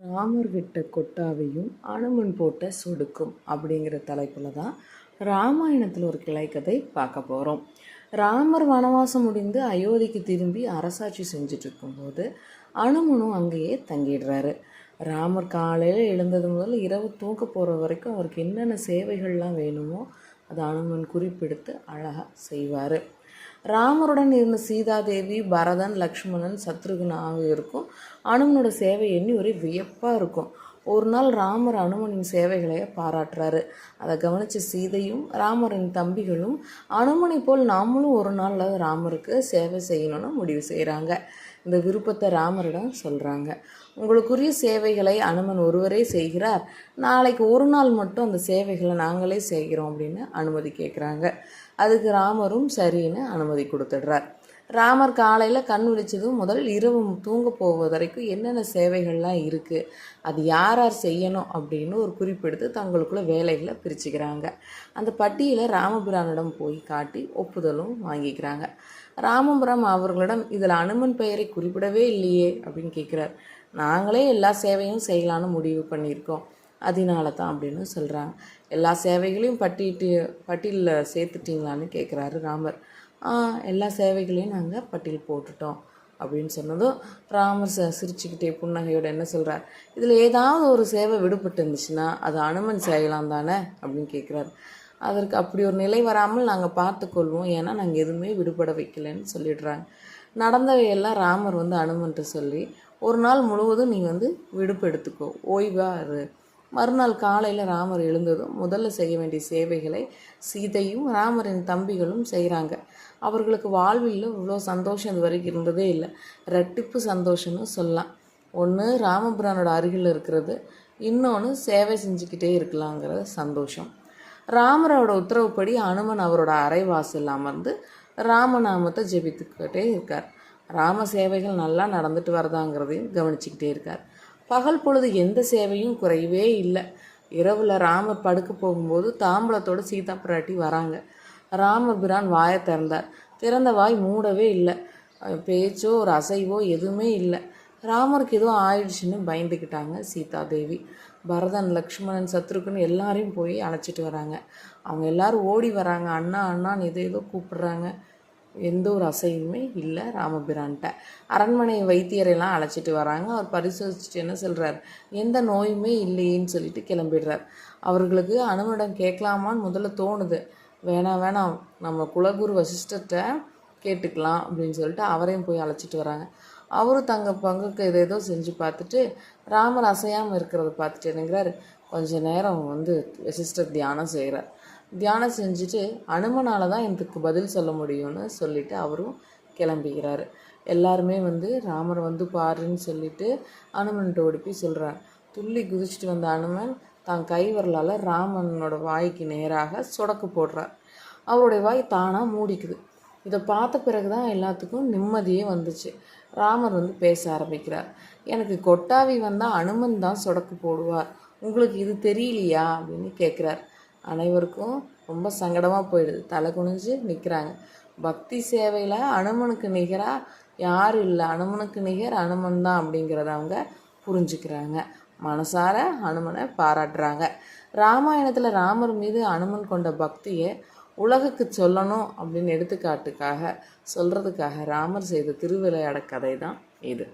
ராமர் விட்ட கொட்டாவையும் அனுமன் போட்ட சொடுக்கும் அப்படிங்கிற தலைப்பில் தான் ராமாயணத்தில் ஒரு கிளைக்கதை பார்க்க போகிறோம் ராமர் வனவாசம் முடிந்து அயோத்திக்கு திரும்பி அரசாட்சி செஞ்சுட்டு இருக்கும்போது அனுமனும் அங்கேயே தங்கிடுறாரு. ராமர் காலையில் எழுந்தது முதல் இரவு தூங்க போகிற வரைக்கும் அவருக்கு என்னென்ன சேவைகள்லாம் வேணுமோ அதை அனுமன் குறிப்பெடுத்து அழகாக செய்வார். ராமருடன் இருந்த சீதாதேவி பரதன் லக்ஷ்மணன் சத்ருகன் ஆகியோருக்கும் அனுமனோட சேவை எண்ணி ஒரே வியப்பாக இருக்கும். ஒரு நாள் ராமர் அனுமனின் சேவைகளை பாராட்டுறாரு. அதை கவனித்த சீதையும் ராமரின் தம்பிகளும் அனுமனை போல் நாமளும் ஒரு நாளில் ராமருக்கு சேவை செய்யணும்னு முடிவு செய்கிறாங்க இந்த விருப்பத்தை ராமரிடம் சொல்கிறாங்க உங்களுக்குரிய சேவைகளை அனுமன் ஒருவரே செய்கிறார். நாளைக்கு ஒரு நாள் மட்டும் அந்த சேவைகளை நாங்களே செய்கிறோம் அப்படின்னு அனுமதி கேட்குறாங்க. அதுக்கு ராமரும் சரின்னு அனுமதி கொடுத்துடுறார். ராமர் காலையில் கண் விழிச்சதும் முதல் இரவு தூங்க போவது வரைக்கும் என்னென்ன சேவைகள்லாம் இருக்குது அது யார் யார் செய்யணும் அப்படின்னு ஒரு குறிப்பெடுத்து தங்களுக்குள்ள வேலைகளை பிரிச்சுக்கிறாங்க. அந்த பட்டியலை ராமபிரானிடம் போய் காட்டி ஒப்புதலும் வாங்கிக்கிறாங்க. ராமபுரம் அவர்களிடம் இதில் அனுமன் பெயரை குறிப்பிடவே இல்லையே அப்படின்னு கேட்குறார். நாங்களே எல்லா சேவையும் செய்யலான்னு முடிவு பண்ணியிருக்கோம். அதனால தான் அப்படின்னு சொல்கிறாங்க எல்லா சேவைகளையும் பட்டிட்டு பட்டியலில் சேர்த்துட்டிங்களான்னு கேட்குறாரு ராமர். எல்லா சேவைகளையும் நாங்கள் பட்டியல் போட்டுட்டோம் அப்படின்னு சொன்னதும் ராமர் ச சிரிச்சுக்கிட்டே புன்னகையோட என்ன சொல்கிறார் இதில் ஏதாவது ஒரு சேவை விடுபட்டு இருந்துச்சுன்னா அது அனுமன் செய்யலாம் தானே? அப்படின்னு கேட்குறாரு அதற்கு அப்படி ஒரு நிலை வராமல் நாங்கள் பார்த்துக்கொள்வோம் ஏன்னா நாங்கள் எதுவுமே விடுபட வைக்கலன்னு சொல்லிடுறாங்க. நடந்தவையெல்லாம் ராமர் வந்து அனுமன்ட்டு சொல்லி ஒரு நாள் முழுவதும் நீ வந்து விடுப்பு எடுத்துக்கோ. ஓய்வாக இரு. மறுநாள் காலையில் ராமர் எழுந்ததும் முதல்ல செய்ய வேண்டிய சேவைகளை சீதையும் ராமரின் தம்பிகளும் செய்கிறாங்க அவர்களுக்கு வாழ்வில் இவ்வளோ சந்தோஷம் இது வரைக்கும் இருந்ததே இல்லை. ரெட்டிப்பு சந்தோஷம்னு சொல்லலாம். ஒன்று ராமபுரானோட அருகில் இருக்கிறது. இன்னொன்று சேவை செஞ்சுக்கிட்டே இருக்கலாங்கிற சந்தோஷம். ராமரோட உத்தரவுப்படி அனுமன் அவரோட அரைவாசல் அமர்ந்து ராமநாமத்தை ஜெபித்துக்கிட்டே இருக்கார். ராம சேவைகள் நல்லா நடந்துட்டு வரதாங்கிறதையும் கவனிச்சுக்கிட்டே இருக்கார். பகல் பொழுது எந்த சேவையும் குறையவே இல்லை. இரவில் ராமர் படுக்க போகும்போது தாம்பலத்தோட சீதா பிராட்டி வராங்க. ராமர் பிரான் வாயை திறந்தார். திறந்த வாய் மூடவே இல்லை. பேச்சோ ஒரு அசைவோ எதுவுமே இல்லை. ராமருக்கு எதுவும் ஆயிடுச்சுன்னு பயந்துக்கிட்டாங்க சீதா தேவி. பரதன் லக்ஷ்மணன் சத்ருக்குன்னு எல்லாரையும் போய் அழைச்சிட்டு வராங்க. அவங்க எல்லாரும் ஓடி வராங்க. அண்ணா அண்ணான்னு எதோ ஏதோ கூப்பிடுறாங்க. எந்த ஒரு அசைவுமே இல்லை ராமபிரான்ட்ட. அரண்மனை வைத்தியரெல்லாம் அழைச்சிட்டு வராங்க. அவர் பரிசோதிச்சுட்டு என்ன சொல்கிறார் எந்த நோயுமே இல்லையேன்னு சொல்லிட்டு கிளம்பிடுறார். அவர்களுக்கு அனுமனிடம் கேட்கலாமான்னு முதல்ல தோணுது. வேணாம் வேணாம் நம்ம குலகுரு வசிஷ்டத்தை கேட்டுக்கலாம் அப்படின்னு சொல்லிட்டு அவரையும் போய் அழைச்சிட்டு வராங்க. அவரும் தங்க பங்குக்கு இதை ஏதோ செஞ்சு பார்த்துட்டு ராமர் அசையாமல் இருக்கிறத பார்த்துட்டு என்னங்கிறாரு. கொஞ்ச நேரம் வந்து வசிஷ்டர் தியானம் செய்கிறார் தியானம் செஞ்சுட்டு அனுமனால் தான் இதுக்கு பதில் சொல்ல முடியும்னு சொல்லிவிட்டு அவரும் கிளம்புகிறார். எல்லாருமே வந்து ராமர் வந்து பாருன்னு சொல்லிட்டு அனுமன்கிட்ட ஓடி போய் சொல்கிறார் துள்ளி குதிச்சுட்டு வந்த அனுமன் தான் கைவரலால் ராமனோட வாய்க்கு நேராக சொடக்கு போடுறார். அவருடைய வாய் தானாக மூடிக்குது. இதை பார்த்த பிறகு தான் எல்லாத்துக்கும் நிம்மதியே வந்துச்சு. ராமர் வந்து பேச ஆரம்பிக்கிறார். எனக்கு கொட்டாவி வந்தால் அனுமன் தான் சொடக்கு போடுவார். உங்களுக்கு இது தெரியலையா? அப்படின்னு கேட்குறார் அனைவருக்கும் ரொம்ப சங்கடமாக போயிடுது. தலை குனிஞ்சு நிற்கிறாங்க பக்தி சேவையில் அனுமனுக்கு நிகராக யாரும் இல்லை? அனுமனுக்கு நிகர் அனுமன் தான் அப்படிங்கிறத அவங்க புரிஞ்சுக்கிறாங்க. மனசார அனுமனை பாராட்டுறாங்க. ராமாயணத்தில் ராமர் மீது அனுமன் கொண்ட பக்தியை உலகுக்கு சொல்லணும் அப்படின்னு எடுத்துக்காட்டுக்காக சொல்கிறதுக்காக ராமர் செய்த திருவிளையாட கதை தான் இது.